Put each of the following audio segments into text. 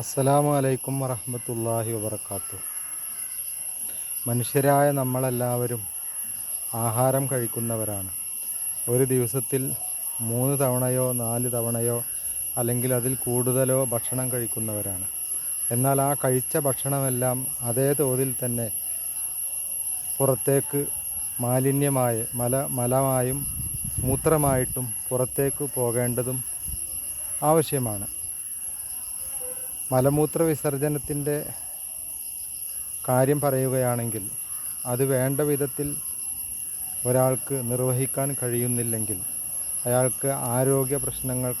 അസ്സലാമു അലൈക്കും വറഹമത്തല്ലാഹി വബർക്കാത്തു മനുഷ്യരായ നമ്മളെല്ലാവരും ആഹാരം കഴിക്കുന്നവരാണ്. ഒരു ദിവസത്തിൽ മൂന്ന് തവണയോ നാല് തവണയോ അല്ലെങ്കിൽ അതിൽ കൂടുതലോ ഭക്ഷണം കഴിക്കുന്നവരാണ്. എന്നാൽ ആ കഴിച്ച ഭക്ഷണമെല്ലാം അതേ തോതിൽ തന്നെ പുറത്തേക്ക് മാലിന്യമായി മല മലമായും മൂത്രമായിട്ടും പുറത്തേക്ക് പോകേണ്ടതും ആവശ്യമാണ്. മലമൂത്ര വിസർജനത്തിന്റെ കാര്യം പറയുകയാണെങ്കിൽ അത് വേണ്ട വിധത്തിൽ ഒരാൾക്ക് നിർവഹിക്കാൻ കഴിയുന്നില്ലെങ്കിൽ അയാൾക്ക് ആരോഗ്യ പ്രശ്നങ്ങൾ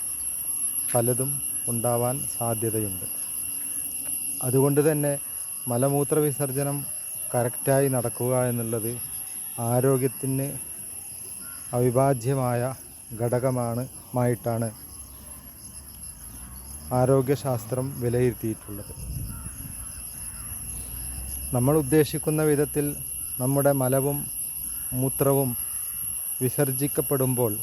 പലതും ഉണ്ടാവാൻ സാധ്യതയുണ്ട്. അതുകൊണ്ട് തന്നെ മലമൂത്ര വിസർജനം കറക്റ്റായി നടക്കുക എന്നുള്ളത് ആരോഗ്യത്തിന് അവിഭാജ്യമായ ഘടകമാണ് മായിട്ടാണ് ആരോഗ്യശാസ്ത്രം വിലയിരുത്തിയിട്ടുള്ളത്. നമ്മൾ ഉദ്ദേശിക്കുന്ന വിധത്തിൽ നമ്മുടെ മലവും മൂത്രവും വിസർജിക്കപ്പെടുമ്പോൾ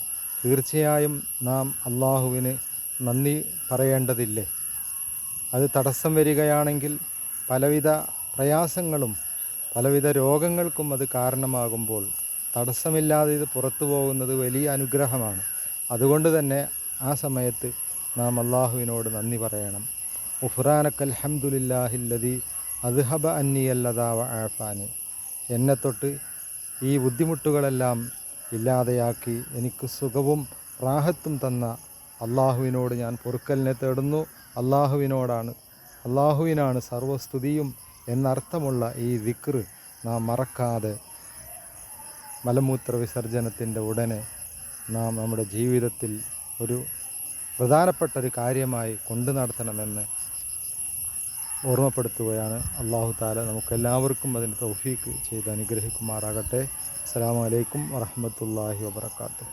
തീർച്ചയായും നാം അള്ളാഹുവിന് നന്ദി പറയേണ്ടതില്ലേ? അത് തടസ്സം വരികയാണെങ്കിൽ പലവിധ പ്രയാസങ്ങളും പലവിധ രോഗങ്ങൾക്കും അത് കാരണമാകുമ്പോൾ തടസ്സമില്ലാതെ ഇത് പുറത്തു പോകുന്നത് വലിയ അനുഗ്രഹമാണ്. അതുകൊണ്ട് തന്നെ ആ സമയത്ത് നാം അള്ളാഹുവിനോട് നന്ദി പറയണം. ഉഫ്രാനക്കൽ ഹംദുലില്ലാഹില്ലതി അദ്ഹബ അന്നിയല്ലതാവ ആഫാനി എന്നെ തൊട്ട് ഈ ബുദ്ധിമുട്ടുകളെല്ലാം ഇല്ലാതെയാക്കി എനിക്ക് സുഖവും റാഹത്തും തന്ന അള്ളാഹുവിനോട് ഞാൻ പൊറുക്കലിനെ തേടുന്നു. അള്ളാഹുവിനോടാണ് അള്ളാഹുവിനാണ് സർവസ്തുതിയും എന്നർത്ഥമുള്ള ഈ വിക്ർ നാം മറക്കാതെ മലമൂത്ര വിസർജനത്തിന്റെ ഉടനെ നാം നമ്മുടെ ജീവിതത്തിൽ ഒരു പ്രധാനപ്പെട്ട ഒരു കാര്യമായി കൊണ്ടു നടത്തണമെന്ന് ഓർമ്മപ്പെടുത്തുകയാണ് അള്ളാഹു താല. നമുക്കെല്ലാവർക്കും അതിന് തൗഫീക്ക് ചെയ്ത് അനുഗ്രഹിക്കുമാറാകട്ടെ. അസ്സാം വലൈക്കും വറഹമത്തല്ലാഹി വാബർക്കാത്തു